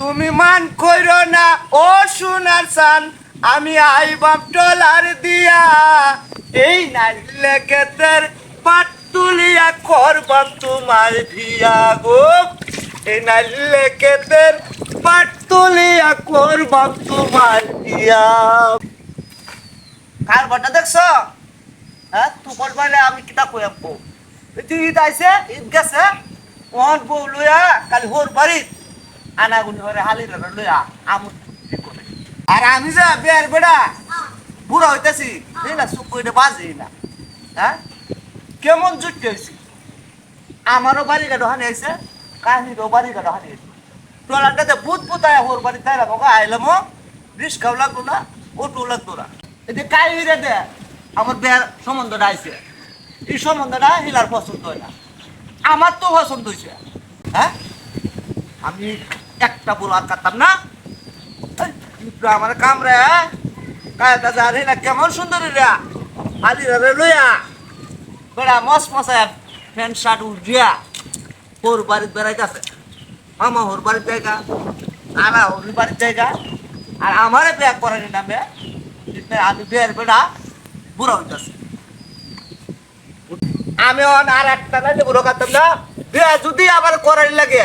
তুমি মান কইরো না, ও সোনার সান আমি আইবাম ডলার দিয়া। এই নাইলে কেতের পাট তুলিয়া করবাম তোমার ভিয়া গো। এই নাইলে কেতের পাট তুলিয়া করবাম তোমার ভিয়া। কার বাটা দেখছ? হ্যাঁ তোমার মানে আমি কিতা আমবো তুই ঈদ আইছে ঈদ গেছে, ওহন বউ লইয়া কালি হোর বাড়িত আনাগুনি হরে হালি লইয়া আমুর আর আমি যে বিয়ার বেড়া, বুড়া হইতেছি এই না চুপ করে বাজে না। হ্যাঁ? কেমন জুটতে হয়েছি আমারও বাড়ি গাড়ো হানি আইছে কাহিনীরও বাড়ি গাড়ো হানি আইছে টোলাটাতে বুত বুতায় হোর বাড়ি তাই রাখো আইলাম রিস্কাও লাগল না অটো লাগতো না। এতে কাহিরে দে আমার বিয়ার সম্বন্ধটা আইছে, এই সম্বন্ধটা হিলার পছন্দ হয় না। আমার তো পছন্দ হয়েছে হ্যাঁ? আমি একটা বড় আর কাটতাম না। আমার কামরে কায়দা যা রে কেমন সুন্দর আলি রে লইয়া। বেড়া মস মশায় ফ্যান শার্ট উঠিয়া ওর বাড়িতে বেড়াইতেছে মামা ওর বাড়ির জায়গা আনা ওর বাড়ির জায়গা। আর আমারে বিয়া করার নামে আমি বিয়ের বেড়া বুড়া হইতেছে। আমি আর একটা না বুড়ো কাটতাম না। বিয়া যদি আবার করার লাগে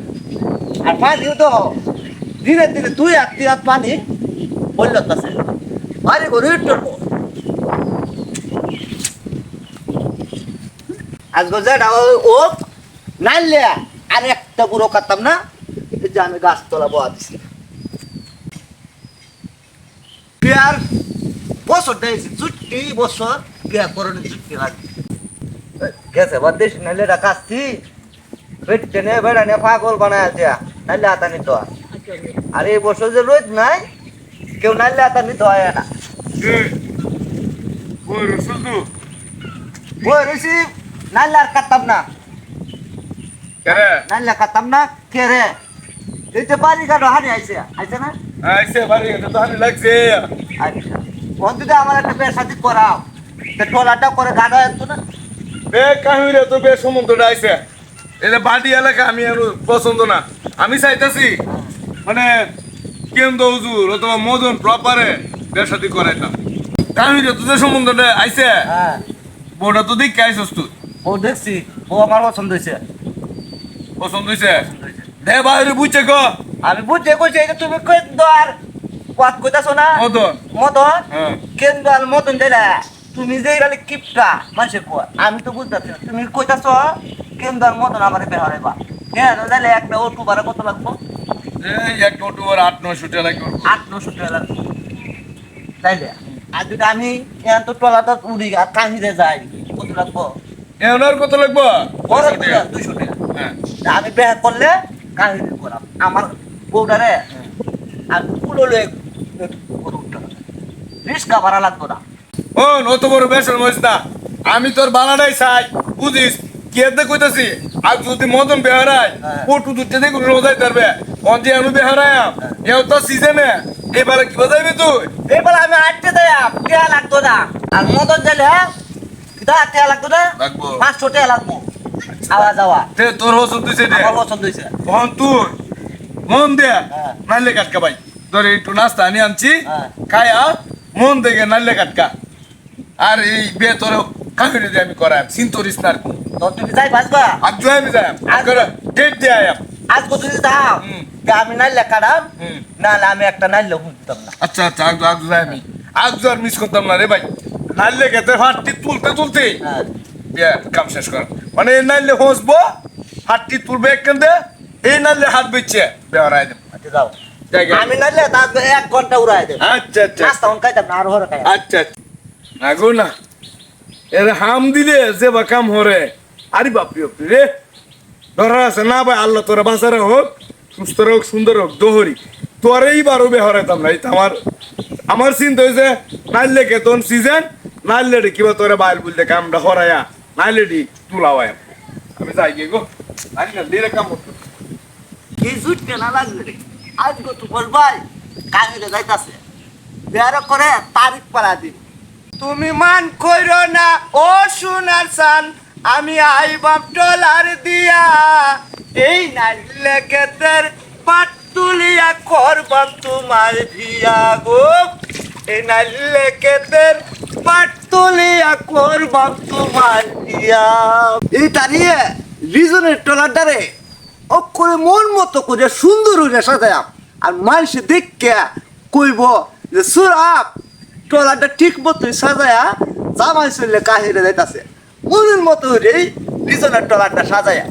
আর পানিও তো ধীরে ধীরে দুই হাত তিন হাত পানি বললত আছে বাড়ি করে উঠবো আজকে যেটা ও নাইলে আর একটা বুড়ো কাটতাম না যে আমি গাছতলা বয়া দিছি। বিয়ার বছর দিয়েছি চুট্টি বছর বিয়া করণে চুট্টি লাগে গেছে বাদ দেশ নাইলে কাটছি পেটে নে বেড়া নে পাগল বানায় আছে নাইলে আতা নিত। হয়। আর এই বছর যে রোদ নাই কেউ নাইলে আতা নিতে হয় না। বই রয়েছি নাইলে আর কাটতাম না। নাইলে কাটতাম না কে রে? এই যে বাড়ি কাটো হানি আইছে আইছে না? আচ্ছা। আমার একটা করাও। তা টলাটা করে গাড়া একটু না? বাড়ি এলাকা আমি আর পছন্দ না। আমি চাইতেছি মানে কেন্দ্র হুজুর অথবা মদন প্রপারে বেসাদি করাইতাম। কাহিনী তোদের সম্বন্ধটা আইছে হ্যাঁ। বউটা তো দেখে আইসস তুই। ও দেখছি ও আমার পছন্দ হয়েছে পছন্দ হয়েছে দে বাইরে বুঝছে গ আমি বুঝতে কইছি যে তুমি কেন্দ্র আর কাত কইতাছো না? মদন। মদন? হ্যাঁ। কেন্দ্র আর মদন যাইরা তুমি যে গেলে কিপটা মানুষে কয় আমি তো বুঝতেছি না। তুমি কইতাছ কেন্দ্র আর মদন আমার বেহারাইবা হ্যাঁ তাহলে একটা অটো ভাড়া কত লাগবো? এই এক টোটো আর আট নয়শো টাকা লাগবে। আট নশো টাকা লাগবে। তাইলে আর যদি আমি এখন তো টলাটা উড়ি আর কাহিরে যাই কত লাগবো? এখন আর কত লাগবো? দুশো টাকা। হ্যাঁ। আমি বেহা করলে কাহিনী করাম আমার বউটারে আমি পুরো লয়ে রিস্কা ভাড়া লাগতো না। ও অত বড় মরিস না আমি তোর বালাটাই চাই বুঝিস? কে কইতাছি আর যদি মদন বেহারায় হ্যাঁ। পটু দুটে দেখো রোজাই তারবে অন্তে আমি বেহারায় এও তো সিজনে। এবারে কি বাজাইবি তুই? এবার আমি আটকে দেয় টেয়া লাগতো না। আর মদন গেলে কিতা টেয়া লাগতো না? লাগবো। পাঁচশো টেয়া লাগবো। আওয়া যাওয়া। তে তোর ওষুধ দিছে দে আমার পছন্দ হয়েছে তখন তুই। মন দে। হ্যাঁ। নাইলে কাটকা ভাই। ধর একটু নাস্তা আনি আনছি। হ্যাঁ। খায়া মন দেখে নাইলে কাটকা। আর এই বে তোর কাহিনী আমি করাই চিন্তরিস না আর কোনো। তো তুমি যাই বাঁচবা। আজ জয় আমি যাই আজ- ডেট দিয়ে আয়াম আজ কত যদি দাও হুম। আমি আমি একটা না। আচ্ছা আচ্ছা যাই আমি। আগ আর মিস করতাম না রে ভাই। নাইলে খেতে হাতটি তুলতে তুলতে। হ্যাঁ। কাম শেষ কর। মানে নাইলে হসবো তুলবে এই নাইলে হাত বেচছে। বেহরাই দেব। আচ্ছা যাও। আমি নাইলে তার এক ঘণ্টা উড়াই দেব। আচ্ছা আচ্ছা। নাস্তা অন খাইতাম না আর হরে আচ্ছা আচ্ছা। না এর হাম দিলে যে বা কাম হরে। আরে বাপরে বাপরে রে। ধরা আছে না ভাই আল্লাহ তোরা বাঁচারে হোক সুস্থ হোক সুন্দর হোক দোহরি। তোরেই বারো বেহরাইতাম না এই তো আমার আমার চিন্তা হয়েছে নাইলে কেতন সিজন নাইলে রে কিবা তোরে বাইর বলতে কামটা হরাইয়া নাইলে ডি তুলাওয়াই আমি যাই গিয়ে গো। নাইলে দিরে কাম করতে এই জুটকে না লাগবে রে? আজ গো তু বলবাই কামিলে যাইতাছে। বেয়ার করে তারিখ পাড়া দিন তুমি মান কইরো না ও সোনার সান আমি আইবাম ডলার দিয়া এই নাইলে কেতের পাট তুলিয়া করবাম তোমার ভিয়া গো। এই নাইলে কেতের পাট তুলিয়া করবাম তোমার ভিয়া। এই দাঁড়িয়ে রিজনের টলারটারে ও করে মন মতো করে সুন্দর হইলে সাজায়াম। আর মানুষ দেখকে কইব যে, সুরাপ টলারটা ঠিক মতো সাজায়া জামাই চললে কাহিরে যাইতাছে। মনের মতো রে পিছনের টলারটা সাজায়া।